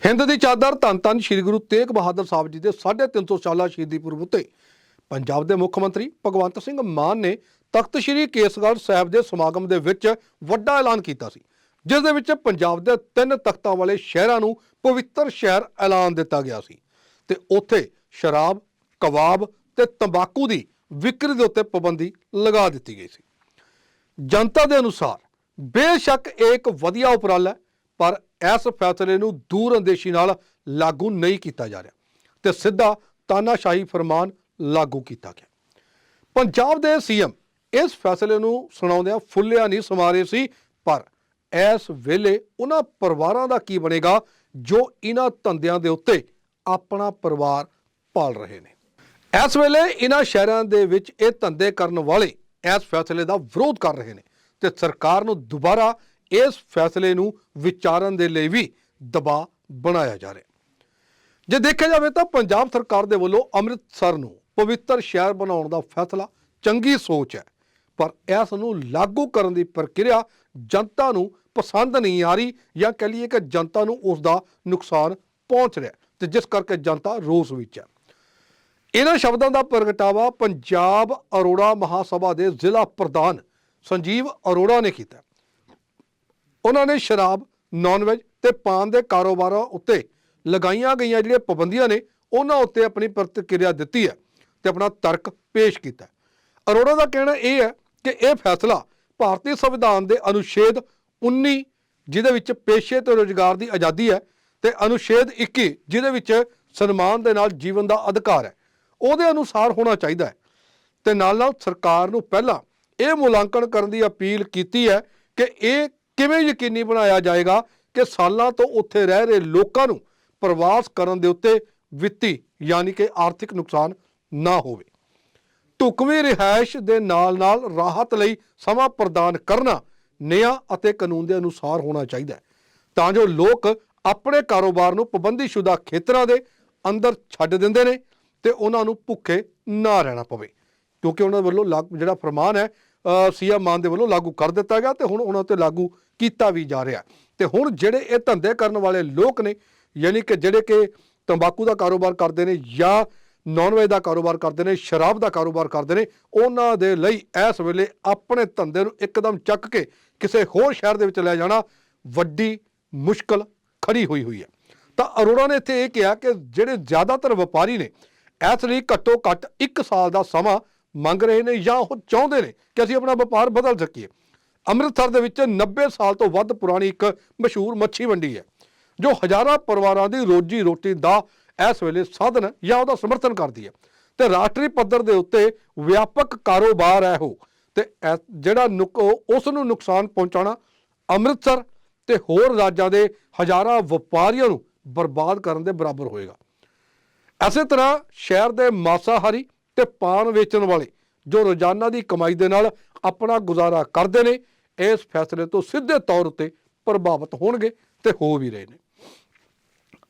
ਹਿੰਦ ਦੀ ਚਾਦਰ ਧੰਨ ਧੰਨ ਸ੍ਰੀ ਗੁਰੂ ਤੇਗ ਬਹਾਦਰ ਸਾਹਿਬ ਜੀ ਦੇ 350 ਸਾਲਾ ਸ਼ਹੀਦੀ ਪੁਰਬ ਉੱਤੇ ਪੰਜਾਬ ਦੇ ਮੁੱਖ ਮੰਤਰੀ ਭਗਵੰਤ ਸਿੰਘ ਮਾਨ ਨੇ ਤਖਤ ਸ੍ਰੀ ਕੇਸਗੜ੍ਹ ਸਾਹਿਬ ਦੇ ਸਮਾਗਮ ਦੇ ਵਿੱਚ ਵੱਡਾ ਐਲਾਨ ਕੀਤਾ ਸੀ, ਜਿਸ ਦੇ ਵਿੱਚ ਪੰਜਾਬ ਦੇ ਤਿੰਨ ਤਖਤਾਂ ਵਾਲੇ ਸ਼ਹਿਰਾਂ ਨੂੰ ਪਵਿੱਤਰ ਸ਼ਹਿਰ ਐਲਾਨ ਦਿੱਤਾ ਗਿਆ ਸੀ ਤੇ ਉੱਥੇ ਸ਼ਰਾਬ, ਕਬਾਬ ਤੇ ਤੰਬਾਕੂ ਦੀ ਵਿਕਰੀ ਦੇ ਉੱਤੇ ਪਾਬੰਦੀ ਲਗਾ ਦਿੱਤੀ ਗਈ ਸੀ। ਜਨਤਾ ਦੇ ਅਨੁਸਾਰ ਬੇਸ਼ੱਕ ਇਹ ਇੱਕ ਵਧੀਆ ਉਪਰਾਲਾ ਹੈ, ਪਰ ਇਸ ਫੈਸਲੇ ਨੂੰ ਦੂਰ ਅੰਦੇਸ਼ੀ ਨਾਲ ਲਾਗੂ ਨਹੀਂ ਕੀਤਾ ਜਾ ਰਿਹਾ ਤੇ ਸਿੱਧਾ ਤਾਨਾਸ਼ਾਹੀ ਫਰਮਾਨ ਲਾਗੂ ਕੀਤਾ ਗਿਆ। ਪੰਜਾਬ ਦੇ ਸੀਐਮ ਇਸ ਫੈਸਲੇ ਨੂੰ ਸੁਣਾਉਂਦਿਆਂ ਫੁੱਲਿਆ ਨਹੀਂ ਸਮਾਰੇ ਸੀ, ਪਰ ਇਸ ਵੇਲੇ ਉਹਨਾਂ ਪਰਿਵਾਰਾਂ ਦਾ ਕੀ ਬਣੇਗਾ ਜੋ ਇਹਨਾਂ ਧੰਦਿਆਂ ਦੇ ਉੱਤੇ ਆਪਣਾ ਪਰਿਵਾਰ ਪਾਲ ਰਹੇ ਨੇ। ਇਸ ਵੇਲੇ ਇਹਨਾਂ ਸ਼ਹਿਰਾਂ ਦੇ ਵਿੱਚ ਇਹ ਧੰਦੇ ਕਰਨ ਵਾਲੇ ਇਸ ਫੈਸਲੇ ਦਾ ਵਿਰੋਧ ਕਰ ਰਹੇ ਨੇ ਤੇ ਸਰਕਾਰ ਨੂੰ ਦੁਬਾਰਾ ਇਸ ਫੈਸਲੇ ਨੂੰ ਵਿਚਾਰਨ ਦੇ ਲਈ ਵੀ ਦਬਾਅ ਬਣਾਇਆ ਜਾ ਰਿਹਾ ਜੇ ਦੇਖਿਆ ਜਾਵੇ ਤਾਂ ਪੰਜਾਬ ਸਰਕਾਰ ਦੇ ਵੱਲੋਂ ਅੰਮ੍ਰਿਤਸਰ ਨੂੰ ਪਵਿੱਤਰ ਸ਼ਹਿਰ ਬਣਾਉਣ ਦਾ ਫੈਸਲਾ ਚੰਗੀ ਸੋਚ ਹੈ, ਪਰ ਇਸ ਨੂੰ ਲਾਗੂ ਕਰਨ ਦੀ ਪ੍ਰਕਿਰਿਆ ਜਨਤਾ ਨੂੰ ਪਸੰਦ ਨਹੀਂ ਆ ਰਹੀ ਜਾਂ ਕਹ ਲਈਏ ਕਿ ਜਨਤਾ ਨੂੰ ਉਸ ਦਾ ਨੁਕਸਾਨ ਪਹੁੰਚ ਰਿਹਾ ਤੇ ਜਿਸ ਕਰਕੇ ਜਨਤਾ ਰੋਸ ਵਿੱਚ ਹੈ। ਇਹਨਾਂ ਸ਼ਬਦਾਂ ਦਾ ਪ੍ਰਗਟਾਵਾ ਪੰਜਾਬ ਅਰੋੜਾ ਮਹਾਸਭਾ ਦੇ ਜ਼ਿਲ੍ਹਾ ਪ੍ਰਧਾਨ ਸੰਜੀਵ ਅਰੋੜਾ ਨੇ ਕੀਤਾ ਉਹਨਾਂ ਨੇ ਸ਼ਰਾਬ ਨਾਨ ਵੈਜ ਤੇ ਪਾਨ ਦੇ ਕਾਰੋਬਾਰਾਂ ਉੱਤੇ ਲਗਾਈਆਂ ਗਈਆਂ ਜਿਹੜੀਆਂ ਪਾਬੰਦੀਆਂ ਨੇ, ਉਹਨਾਂ ਉੱਤੇ ਆਪਣੀ ਪ੍ਰਤੀਕਿਰਿਆ ਦਿੱਤੀ ਹੈ ਤੇ ਆਪਣਾ ਤਰਕ ਪੇਸ਼ ਕੀਤਾ ਅਰੋੜਾ ਦਾ ਕਹਿਣਾ ਇਹ ਹੈ ਕਿ ਇਹ ਫੈਸਲਾ ਭਾਰਤੀ ਸੰਵਿਧਾਨ ਦੇ ਅਨੁਛੇਦ 19 ਜਿਹਦੇ ਵਿੱਚ ਪੇਸ਼ੇ ਤੇ ਰੋਜ਼ਗਾਰ ਦੀ ਆਜ਼ਾਦੀ ਹੈ ਤੇ ਅਨੁਛੇਦ 21 ਜਿਹਦੇ ਵਿੱਚ ਸਨਮਾਨ ਦੇ ਨਾਲ ਜੀਵਨ ਦਾ ਅਧਿਕਾਰ ਹੈ। ਉਹਦੇ ਅਨੁਸਾਰ ਹੋਣਾ ਚਾਹੀਦਾ ਹੈ ਤੇ ਨਾਲ ਨਾਲ ਸਰਕਾਰ ਨੂੰ ਪਹਿਲਾਂ ਇਹ ਮੁਲਾਂਕਣ ਕਰਨ ਦੀ ਅਪੀਲ ਕੀਤੀ ਹੈ ਕਿ ਇਹ ਕਿਵੇਂ ਯਕੀਨੀ ਬਣਾਇਆ ਜਾਏਗਾ ਕਿ ਸਾਲਾਂ ਤੋਂ ਉੱਥੇ ਰਹਿ ਰਹੇ ਲੋਕਾਂ ਨੂੰ ਪ੍ਰਵਾਸ ਕਰਨ ਦੇ ਉੱਤੇ ਵਿੱਤੀ ਯਾਨੀ ਕਿ ਆਰਥਿਕ ਨੁਕਸਾਨ ਨਾ ਹੋਵੇ? ਢੁਕਵੀਂ ਰਿਹਾਇਸ਼ ਦੇ ਨਾਲ ਨਾਲ ਰਾਹਤ ਲਈ ਸਮਾਂ ਪ੍ਰਦਾਨ ਕਰਨਾ ਨਿਆਂ ਅਤੇ ਕਾਨੂੰਨ ਦੇ ਅਨੁਸਾਰ ਹੋਣਾ ਚਾਹੀਦਾ ਹੈ। ਤਾਂ ਜੋ ਲੋਕ ਆਪਣੇ ਕਾਰੋਬਾਰ ਨੂੰ ਪਾਬੰਦੀਸ਼ੁਦਾ ਖੇਤਰਾਂ ਦੇ ਅੰਦਰ ਛੱਡ ਦਿੰਦੇ ਨੇ ਤੇ ਉਹਨਾਂ ਨੂੰ ਭੁੱਖੇ ਨਾ ਰਹਿਣਾ ਪਵੇ। ਕਿਉਂਕਿ ਉਹਨਾਂ ਵੱਲੋਂ ਲਾਗ- ਜਿਹੜਾ ਫਰਮਾਨ ਹੈ ਸੀਐਮ ਮਾਨ ਦੇ ਵੱਲੋਂ ਲਾਗੂ ਕਰ ਦਿੱਤਾ ਗਿਆ ਤੇ ਹੁਣ ਉਹਨਾਂ ਤੇ ਲਾਗੂ ਕੀਤਾ ਵੀ ਜਾ ਰਿਹਾ। ਤੇ ਹੁਣ ਜਿਹੜੇ ਇਹ ਧੰਦੇ ਕਰਨ ਵਾਲੇ ਲੋਕ ਨੇ, ਯਾਨੀ ਕਿ ਜਿਹੜੇ ਕਿ ਤੰਬਾਕੂ ਦਾ ਕਾਰੋਬਾਰ ਕਰਦੇ ਨੇ ਜਾਂ ਨਾਨ ਵੈਜ ਦਾ ਕਾਰੋਬਾਰ ਕਰਦੇ ਨੇ, ਸ਼ਰਾਬ ਦਾ ਕਾਰੋਬਾਰ ਕਰਦੇ ਨੇ, ਉਹਨਾਂ ਦੇ ਲਈ ਇਸ ਵੇਲੇ ਆਪਣੇ ਧੰਦੇ ਨੂੰ ਇੱਕਦਮ ਚੱਕ ਕੇ ਕਿਸੇ ਹੋਰ ਸ਼ਹਿਰ ਦੇ ਵਿੱਚ ਲੈ ਜਾਣਾ ਵੱਡੀ ਮੁਸ਼ਕਲ ਖੜੀ ਹੋਈ ਹੋਈ ਹੈ। ਤਾਂ ਅਰੋੜਾ ਨੇ ਇੱਥੇ ਇਹ ਕਿਹਾ ਕਿ ਜਿਹੜੇ ਜ਼ਿਆਦਾਤਰ ਵਪਾਰੀ ਨੇ, ਇਸ ਲਈ ਘੱਟੋ ਘੱਟ 1 ਸਾਲ ਦਾ ਸਮਾਂ ਮੰਗ ਰਹੇ ਨੇ ਜਾਂ ਉਹ ਚਾਹੁੰਦੇ ਨੇ ਕਿ ਅਸੀਂ ਆਪਣਾ ਵਪਾਰ ਬਦਲ ਸਕੀਏ। ਅੰਮ੍ਰਿਤਸਰ ਦੇ ਵਿੱਚ 90 ਸਾਲ ਤੋਂ ਵੱਧ ਪੁਰਾਣੀ ਇੱਕ ਮਸ਼ਹੂਰ ਮੱਛੀ ਮੰਡੀ ਹੈ, ਜੋ ਹਜ਼ਾਰਾਂ ਪਰਿਵਾਰਾਂ ਦੀ ਰੋਜੀ ਰੋਟੀ ਦਾ ਇਸ ਵੇਲੇ ਸਾਧਨ ਜਾਂ ਉਹਦਾ ਸਮਰਥਨ ਕਰਦੀ ਹੈ। ਤੇ ਰਾਸ਼ਟਰੀ ਪੱਧਰ ਦੇ ਉੱਤੇ ਵਿਆਪਕ ਕਾਰੋਬਾਰ ਹੈ ਉਹ। ਤੇ ਐ- ਜਿਹੜਾ ਨੁਕ ਉਸ ਨੂੰ ਨੁਕਸਾਨ ਪਹੁੰਚਾਉਣਾ ਅੰਮ੍ਰਿਤਸਰ ਤੇ ਹੋਰ ਰਾਜਾਂ ਦੇ ਹਜ਼ਾਰਾਂ ਵਪਾਰੀਆਂ ਨੂੰ ਬਰਬਾਦ ਕਰਨ ਦੇ ਬਰਾਬਰ ਹੋਏਗਾ। ਐਸੇ ਤਰ੍ਹਾਂ ਸ਼ਹਿਰ ਦੇ ਮਾਸਾਹਾਰੀ ਤੇ ਪਾਨ ਵੇਚਣ ਵਾਲੇ ਜੋ ਰੋਜ਼ਾਨਾ ਦੀ ਕਮਾਈ ਦੇ ਨਾਲ ਆਪਣਾ ਗੁਜ਼ਾਰਾ ਕਰਦੇ ਨੇ, ਇਸ ਫੈਸਲੇ ਤੋਂ ਸਿੱਧੇ ਤੌਰ ਉੱਤੇ ਪ੍ਰਭਾਵਿਤ ਹੋਣਗੇ ਤੇ ਹੋ ਵੀ ਰਹੇ ਨੇ।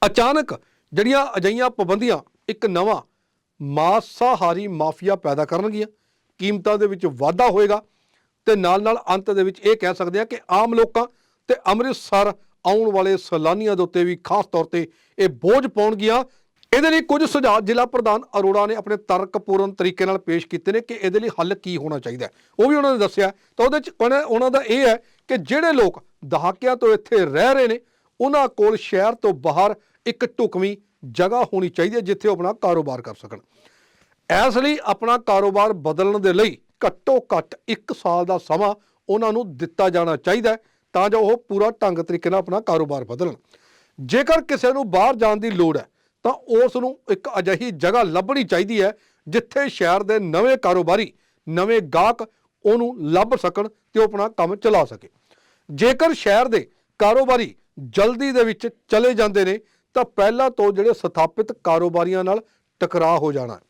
ਅਚਾਨਕ ਜਿਹੜੀਆਂ ਅਜਈਆਂ ਪਾਬੰਦੀਆਂ ਇੱਕ ਨਵਾਂ ਮਾਸਾਹਾਰੀ ਮਾਫੀਆ ਪੈਦਾ ਕਰਨਗੀਆਂ, ਕੀਮਤਾਂ ਦੇ ਵਿੱਚ ਵਾਧਾ ਹੋਏਗਾ ਤੇ ਨਾਲ ਨਾਲ ਅੰਤ ਦੇ ਵਿੱਚ ਇਹ ਕਹਿ ਸਕਦੇ ਆ ਕਿ ਆਮ ਲੋਕਾਂ ਤੇ ਅੰਮ੍ਰਿਤਸਰ ਆਉਣ ਵਾਲੇ ਸੈਲਾਨੀਆਂ ਦੇ ਉੱਤੇ ਵੀ ਖਾਸ ਤੌਰ ਤੇ ਇਹ ਬੋਝ ਪਾਉਣਗੀਆਂ ਇਹਦੇ ਲਈ ਕੁਝ ਸੁਝਾਅ ਜ਼ਿਲ੍ਹਾ ਪ੍ਰਧਾਨ ਅਰੋੜਾ ਨੇ ਆਪਣੇ ਤਰਕਪੂਰਨ ਤਰੀਕੇ ਨਾਲ ਪੇਸ਼ ਕੀਤੇ ਨੇ ਕਿ ਇਹਦੇ ਲਈ ਹੱਲ ਕੀ ਹੋਣਾ ਚਾਹੀਦਾ ਉਹ ਵੀ ਉਹਨਾਂ ਨੇ ਦੱਸਿਆ ਤਾਂ ਉਹਦੇ ਚ ਉਹਨਾਂ- ਉਹਨਾਂ ਦਾ ਇਹ ਹੈ ਕਿ ਜਿਹੜੇ ਲੋਕ ਦਹਾਕਿਆਂ ਤੋਂ ਇੱਥੇ ਰਹਿ ਰਹੇ ਨੇ, ਉਹਨਾਂ ਕੋਲ ਸ਼ਹਿਰ ਤੋਂ ਬਾਹਰ ਇੱਕ ਢੁਕਵੀਂ ਜਗ੍ਹਾ ਹੋਣੀ ਚਾਹੀਦੀ ਹੈ ਜਿੱਥੇ ਉਹ ਆਪਣਾ ਕਾਰੋਬਾਰ ਕਰ ਸਕਣ। ਇਸ ਲਈ ਆਪਣਾ ਕਾਰੋਬਾਰ ਬਦਲਣ ਦੇ ਲਈ ਘੱਟੋ ਘੱਟ 1 ਸਾਲ ਦਾ ਸਮਾਂ ਉਹਨਾਂ ਨੂੰ ਦਿੱਤਾ ਜਾਣਾ ਚਾਹੀਦਾ ਤਾਂ ਜੋ ਉਹ ਪੂਰਾ ਢੰਗ ਤਰੀਕੇ ਨਾਲ ਆਪਣਾ ਕਾਰੋਬਾਰ ਬਦਲਣ। ਜੇਕਰ ਕਿਸੇ ਨੂੰ ਬਾਹਰ ਜਾਣ ਦੀ ਲੋੜ ਹੈ ਤਾਂ ਉਸ ਨੂੰ ਇੱਕ ਅਜਿਹੀ ਜਗ੍ਹਾ ਲੱਭਣੀ ਚਾਹੀਦੀ ਹੈ ਜਿੱਥੇ ਸ਼ਹਿਰ ਦੇ ਨਵੇਂ ਕਾਰੋਬਾਰੀ, ਨਵੇਂ ਗਾਹਕ ਉਹਨੂੰ ਲੱਭ ਸਕਣ ਤੇ ਉਹ ਆਪਣਾ ਕੰਮ ਚਲਾ ਸਕੇ। ਜੇਕਰ ਸ਼ਹਿਰ ਦੇ ਕਾਰੋਬਾਰੀ ਜਲਦੀ ਦੇ ਵਿੱਚ ਚਲੇ ਜਾਂਦੇ ਨੇ, ਤਾਂ ਪਹਿਲਾਂ ਤੋਂ ਜਿਹੜੇ ਸਥਾਪਿਤ ਕਾਰੋਬਾਰੀਆਂ ਨਾਲ ਟਕਰਾਅ ਹੋ ਜਾਣਾ ਹੈ।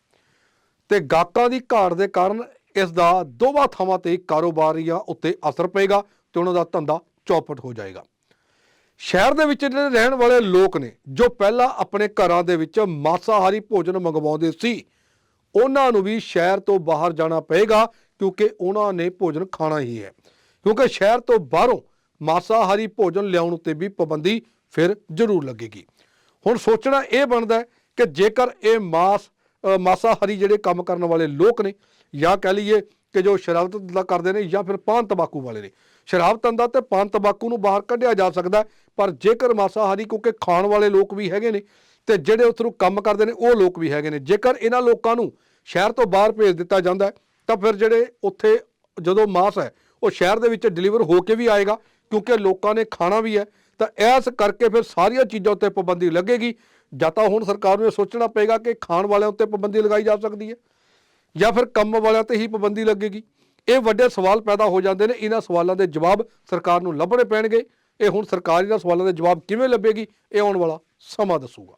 ਤੇ ਗਾਹਕਾਂ ਦੀ ਘਾਟ ਦੇ ਕਾਰਨ ਇਸ ਦਾ ਦੋਵਾਂ ਥਾਵਾਂ ਤੇ ਕਾਰੋਬਾਰੀਆਂ ਉੱਤੇ ਅਸਰ ਪਏਗਾ ਤੇ ਉਹਨਾਂ ਦਾ ਧੰਦਾ ਚੌਪਟ ਹੋ ਜਾਏਗਾ। ਸ਼ਹਿਰ ਦੇ ਵਿੱਚ ਜਿਹੜੇ ਰਹਿਣ ਵਾਲੇ ਲੋਕ ਨੇ, ਜੋ ਪਹਿਲਾਂ ਆਪਣੇ ਘਰਾਂ ਦੇ ਵਿੱਚ ਮਾਸਾਹਾਰੀ ਭੋਜਨ ਮੰਗਵਾਉਂਦੇ ਸੀ, ਉਹਨਾਂ ਨੂੰ ਵੀ ਸ਼ਹਿਰ ਤੋਂ ਬਾਹਰ ਜਾਣਾ ਪਏਗਾ, ਕਿਉਂਕਿ ਉਹਨਾਂ ਨੇ ਭੋਜਨ ਖਾਣਾ ਹੀ ਹੈ। ਕਿਉਂਕਿ ਸ਼ਹਿਰ ਤੋਂ ਬਾਹਰੋਂ ਮਾਸਾਹਾਰੀ ਭੋਜਨ ਲਿਆਉਣ ਉੱਤੇ ਵੀ ਪਾਬੰਦੀ ਫਿਰ ਜ਼ਰੂਰ ਲੱਗੇਗੀ। ਹੁਣ ਸੋਚਣਾ ਇਹ ਬਣਦਾ ਕਿ ਜੇਕਰ ਇਹ ਮਾਸ ਮਾਸਾਹਾਰੀ ਜਿਹੜੇ ਕੰਮ ਕਰਨ ਵਾਲੇ ਲੋਕ ਨੇ ਜਾਂ ਕਹਿ ਲਈਏ ਕਿ ਜੋ ਸ਼ਰਾਬ ਧੰਦਾ ਕਰਦੇ ਨੇ ਜਾਂ ਫਿਰ ਪਾਨ ਤੰਬਾਕੂ ਵਾਲੇ ਨੇ। ਸ਼ਰਾਬ ਧੰਦਾ ਤੇ ਪਾਨ ਤੰਬਾਕੂ ਨੂੰ ਬਾਹਰ ਕੱਢਿਆ ਜਾ ਸਕਦਾ ਪਰ ਜੇਕਰ ਮਾਸਾਹਾਰੀ ਕਿਉਂਕਿ ਖਾਣ ਵਾਲੇ ਲੋਕ ਵੀ ਹੈਗੇ ਨੇ ਤੇ ਜਿਹੜੇ ਉਸ ਨੂੰ ਕੰਮ ਕਰਦੇ ਨੇ ਉਹ ਲੋਕ ਵੀ ਹੈਗੇ ਨੇ। ਜੇਕਰ ਇਹਨਾਂ ਲੋਕਾਂ ਨੂੰ ਸ਼ਹਿਰ ਤੋਂ ਬਾਹਰ ਭੇਜ ਦਿੱਤਾ ਜਾਂਦਾ ਤਾਂ ਫਿਰ ਜਿਹੜੇ ਉੱਥੇ ਜਦੋਂ ਮਾਸ ਹੈ, ਉਹ ਸ਼ਹਿਰ ਦੇ ਵਿੱਚ ਡਿਲੀਵਰ ਹੋ ਕੇ ਵੀ ਆਏਗਾ, ਕਿਉਂਕਿ ਲੋਕਾਂ ਨੇ ਖਾਣਾ ਵੀ ਹੈ ਤਾਂ ਇਸ ਕਰਕੇ ਫਿਰ ਸਾਰੀਆਂ ਚੀਜ਼ਾਂ ਉੱਤੇ ਪਾਬੰਦੀ ਲੱਗੇਗੀ। ਜਾਂ ਤਾਂ ਹੁਣ ਸਰਕਾਰ ਨੂੰ ਇਹ ਸੋਚਣਾ ਪਏਗਾ ਕਿ ਖਾਣ ਵਾਲਿਆਂ ਉੱਤੇ ਪਾਬੰਦੀ ਲਗਾਈ ਜਾ ਸਕਦੀ ਹੈ, ਜਾਂ ਫਿਰ ਕੰਮ ਵਾਲਿਆਂ ਤੇ ਹੀ ਪਾਬੰਦੀ ਲੱਗੇਗੀ। ਇਹ ਵੱਡੇ ਸਵਾਲ ਪੈਦਾ ਹੋ ਜਾਂਦੇ ਨੇ, ਇਹਨਾਂ ਸਵਾਲਾਂ ਦੇ ਜਵਾਬ ਸਰਕਾਰ ਨੂੰ ਲੱਭਣੇ ਪੈਣਗੇ। ਇਹ ਹੁਣ ਸਰਕਾਰ ਇਹਨਾਂ ਸਵਾਲਾਂ ਦੇ ਜਵਾਬ ਕਿਵੇਂ ਲੱਭੇਗੀ, ਇਹ ਆਉਣ ਵਾਲਾ ਸਮਾਂ ਦੱਸੂਗਾ।